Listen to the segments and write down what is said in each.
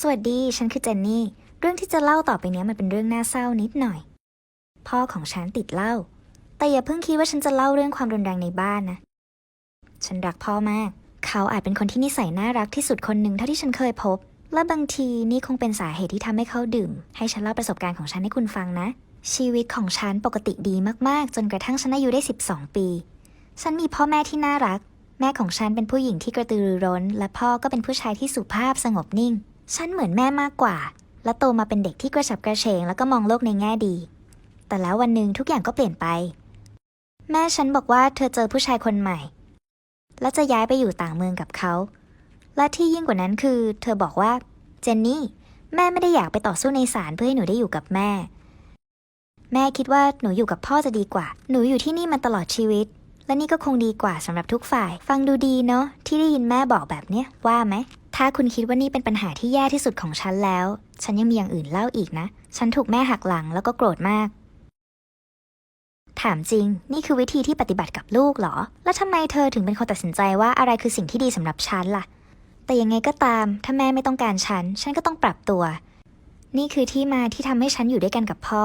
สวัสดี ฉันคือเจนนี่ เรื่องที่จะเล่าต่อไปนี้มันเป็นเรื่องน่าเศร้านิดหน่อย พ่อของฉันติดเหล้า แต่อย่าเพิ่งคิดว่าฉันจะเล่าเรื่องความรุนแรงในบ้านนะ ฉันรักพ่อมาก เขาอาจเป็นคนที่นิสัยน่ารักที่สุดคนหนึ่งเท่าที่ฉันเคยพบ และบางทีนี่คงเป็นสาเหตุที่ทำให้เขาดื่ม ให้ฉันเล่าประสบการณ์ของฉันให้คุณฟังนะ ชีวิตของฉันปกติดีมากๆ จนกระทั่งฉันอายุได้ 12 ปี ฉันมีพ่อแม่ที่น่ารัก แม่ของฉันเป็นผู้หญิงที่กระตือรือร้น และพ่อก็เป็นผู้ชายที่สุภาพสงบนิ่ง ฉันเหมือนแม่มากกว่า และโตมาเป็นเด็กที่กระฉับกระเฉงแล้วก็มองโลกในแง่ดี แต่แล้ววันหนึ่งทุกอย่างก็เปลี่ยนไป แม่ฉันบอกว่าเธอเจอผู้ชายคนใหม่ และจะย้ายไปอยู่ต่างเมืองกับเขา และที่ยิ่งกว่านั้นคือ เธอบอกว่า เจนนี่ แม่ไม่ได้อยากไปต่อสู้ในศาลเพื่อให้หนูได้อยู่กับแม่ แม่คิดว่าหนูอยู่กับพ่อจะดีกว่า หนูอยู่ที่นี่มาตลอดชีวิต และนี่ก็คงดีกว่าสำหรับทุกฝ่าย ฟังดูดีเนาะที่ได้ยินแม่บอกแบบเนี้ยว่าไหม ถ้าคุณคิดว่านี่เป็นปัญหาที่แย่ที่สุดของฉันแล้ว ฉันยังมีอย่างอื่นเล่าอีกนะ ฉันถูกแม่หักหลังแล้วก็โกรธมาก ถามจริง นี่คือวิธีที่ปฏิบัติกับลูกเหรอ แล้วทำไมเธอถึงเป็นคนตัดสินใจว่าอะไรคือสิ่งที่ดีสำหรับฉันล่ะ แต่ยังไงก็ตาม ถ้าแม่ไม่ต้องการฉัน ฉันก็ต้องปรับตัว นี่คือที่มาที่ทำให้ฉันอยู่ด้วยกันกับพ่อ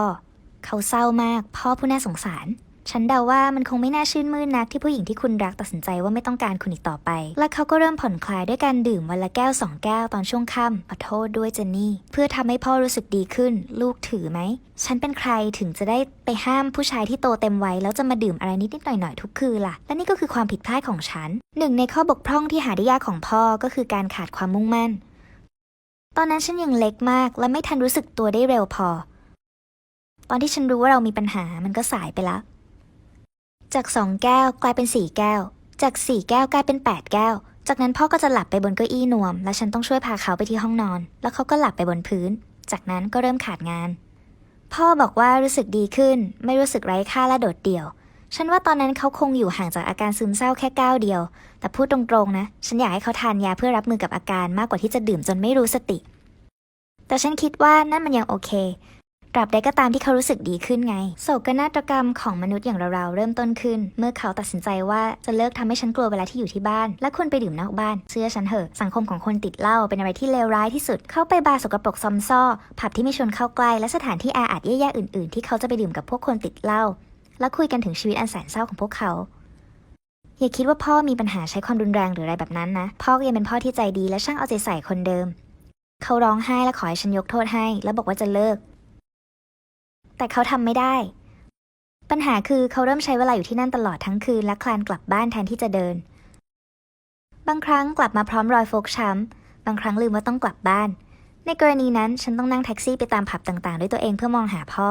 เขาเศร้ามาก พ่อผู้น่าสงสาร ฉันเดาว่ามันคงไม่น่าชื่นมื่นนักที่ผู้หญิงที่คุณรักตัดสินใจว่าไม่ต้องการคุณอีกต่อไป และเขาก็เริ่มผ่อนคลายด้วยการดื่มวันละแก้วสองแก้วตอนช่วงค่ำขอโทษด้วยเจนนี่ เพื่อทำให้พ่อรู้สึกดีขึ้น ลูกถือไหม ฉันเป็นใครถึงจะได้ไปห้ามผู้ชายที่โตเต็มวัยแล้วจะมาดื่มอะไรนิดๆหน่อยๆทุกคืนล่ะ และนี่ก็คือความผิดพลาดของฉัน หนึ่งในข้อบกพร่องที่หาได้ยากของพ่อก็คือการขาดความมุ่งมั่น ตอนนั้นฉันยังเล็กมากและไม่ทันรู้สึกตัวได้เร็วพอ ตอนที่ฉันรู้ว่าเรามีปัญหามันก็สายไปแล้ว จากสองแก้วกลายเป็นสี่แก้ว จากสี่แก้วกลายเป็นแปดแก้ว จากนั้นพ่อก็จะหลับไปบนเก้าอี้นวม และฉันต้องช่วยพาเขาไปที่ห้องนอน แล้วเขาก็หลับไปบนพื้น จากนั้นก็เริ่มขาดงาน พ่อบอกว่ารู้สึกดีขึ้น ไม่รู้สึกไร้ค่าและโดดเดี่ยว ฉันว่าตอนนั้นเขาคงอยู่ห่างจากอาการซึมเศร้าแค่ก้าวเดียว แต่พูดตรงๆนะ ฉันอยากให้เขาทานยาเพื่อรับมือกับอาการมากกว่าที่จะดื่มจนไม่รู้สติ แต่ฉันคิดว่านั่นมันยังโอเค ตราบใดก็ตามที่เขารู้สึกดีขึ้นไง โศกนาฏกรรมของมนุษย์อย่างเราๆเริ่มต้นขึ้น เมื่อเขาตัดสินใจว่าจะเลิกทำให้ฉันกลัวเวลาที่อยู่ที่บ้าน และควรไปดื่มนอกบ้าน เชื่อฉันเถอะ สังคมของคนติดเหล้าเป็นอะไรที่เลวร้ายที่สุด เข้าไปบาร์สกปรกซอมซ่อ ผับที่ไม่ชวนเข้าใกล้ และสถานที่แออัดแย่ๆอื่นๆ ที่เขาจะไปดื่มกับพวกคนติดเหล้า และคุยกันถึงชีวิตอันแสนเศร้าของพวกเขาอย่าคิดว่าพ่อมีปัญหาใช้ความรุนแรงหรืออะไรแบบนั้นนะ พ่อยังเป็นพ่อที่ใจดีและช่างเอาใจใส่คนเดิม เขาร้องไห้และขอให้ฉันยกโทษให้ แล้วบอกว่าจะเลิก แต่เขาทำไม่ได้ ปัญหาคือเขาเริ่มใช้เวลาอยู่ที่นั่นตลอดทั้งคืนและคลานกลับบ้านแทนที่จะเดิน บางครั้งกลับมาพร้อมรอยฟกช้ำ บางครั้งลืมว่าต้องกลับบ้าน ในกรณีนั้นฉันต้องนั่งแท็กซี่ไปตามผับต่างๆ ด้วยตัวเองเพื่อมองหาพ่อ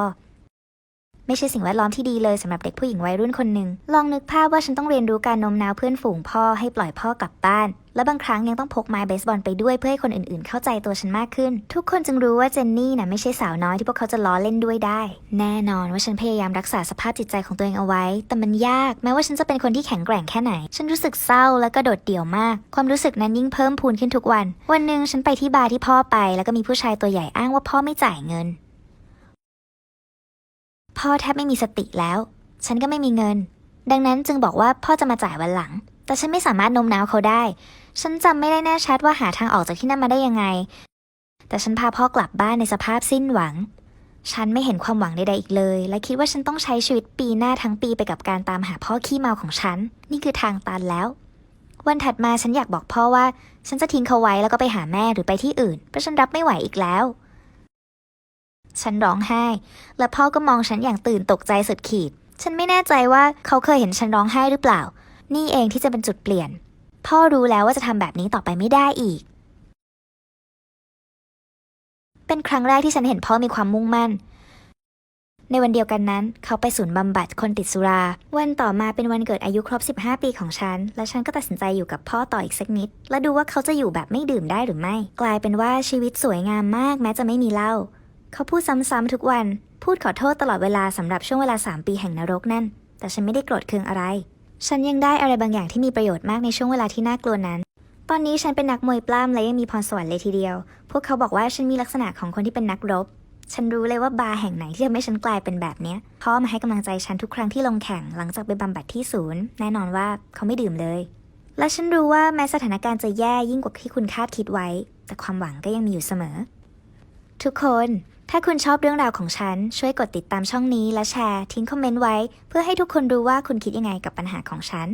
ไม่ใช่สิ่งแวดล้อมที่ดีเลยสำหรับเด็กผู้หญิงวัยรุ่นคนหนึ่งลองนึกภาพว่าฉันต้องเรียนรู้การโน้มน้าวเพื่อนฝูงพ่อให้ปล่อยพ่อกลับบ้านและบางครั้งยังต้องพกไม้เบสบอลไปด้วยเพื่อให้คนอื่นๆ เข้าใจตัวฉันมากขึ้น ทุกคนจึงรู้ว่าเจนนี่น่ะไม่ใช่สาวน้อยที่พวกเขาจะล้อเล่นด้วยได้ แน่นอนว่าฉันพยายามรักษาสภาพจิตใจของตัวเองเอาไว้ แต่มันยากแม้ว่าฉันจะเป็นคนที่แข็งแกร่งแค่ไหน ฉันรู้สึกเศร้าและก็โดดเดี่ยวมาก ความรู้สึกนั้นยิ่งเพิ่มพูนขึ้นทุกวัน วันหนึ่งฉันไปที่บาร์ที่พ่อไป แล้วก็มีผู้ชายตัวใหญ่อ้างว่าพ่อไม่จ่ายเงิน พ่อแทบไม่มีสติแล้ว ฉันก็ไม่มีเงิน ดังนั้นจึงบอกว่าพ่อจะมาจ่ายวันหลัง แต่ฉันไม่สามารถโน้มน้าวเขาได้ ฉันจำไม่ได้แน่ชัดว่าหาทางออกจากที่นั่นมาได้ยังไง แต่ฉันพาพ่อกลับบ้านในสภาพสิ้นหวัง ฉันไม่เห็นความหวังใดๆอีกเลย และคิดว่าฉันต้องใช้ชีวิตปีหน้าทั้งปีไปกับการตามหาพ่อขี้เมาของฉัน นี่คือทางตันแล้ว วันถัดมาฉันอยากบอกพ่อว่า ฉันจะทิ้งเขาไว้แล้วก็ไปหาแม่หรือไปที่อื่นเพราะฉันรับไม่ไหวอีกแล้ว ฉันร้องไห้ และพ่อก็มองฉันอย่างตื่นตกใจสุดขีด ฉันไม่แน่ใจว่าเขาเคยเห็นฉันร้องไห้หรือเปล่า นี่เองที่จะเป็นจุดเปลี่ยน พ่อรู้แล้วว่าจะทำแบบนี้ต่อไปไม่ได้อีก เป็นครั้งแรกที่ฉันเห็นพ่อมีความมุ่งมั่น ในวันเดียวกันนั้น เขาไปศูนย์บำบัดคนติดสุรา วันต่อมาเป็นวันเกิดอายุครบ 15 ปีของฉัน และฉันก็ตัดสินใจอยู่กับพ่อต่ออีกสักนิด และดูว่าเขาจะอยู่แบบไม่ดื่มได้หรือไม่ กลายเป็นว่าชีวิตสวยงามมากแม้จะไม่มีเหล้า เขาพูดซ้ำๆทุกวัน พูดขอโทษตลอดเวลาสำหรับช่วงเวลา 3 ปีแห่งนรกนั่น แต่ฉันไม่ได้โกรธเคืองอะไร ฉันยังได้อะไรบางอย่างที่มีประโยชน์มากในช่วงเวลาที่น่ากลัวนั้น ตอนนี้ฉันเป็นนักมวยปล้ำและยังมีพรสวรรค์เลยทีเดียว พวกเขาบอกว่าฉันมีลักษณะของคนที่เป็นนักรบ ฉันรู้เลยว่าบาร์แห่งไหนที่ทำให้ฉันกลายเป็นแบบเนี้ยพ่อมาให้กำลังใจฉันทุกครั้งที่ลงแข่งหลังจากไปบำบัดที่ศูนย์ แน่นอนว่าเขาไม่ดื่มเลย และฉันรู้ว่าแม้สถานการณ์จะแย่ยิ่งกว่าที่คุณคาดคิดไว้ แต่ความหวังก็ยังมีอยู่เสมอ ทุกคน ถ้าคุณชอบเรื่องราวของฉัน ช่วยกดติดตามช่องนี้และแชร์ทิ้งคอมเมนต์ไว้ เพื่อให้ทุกคนรู้ว่าคุณคิดยังไงกับปัญหาของฉัน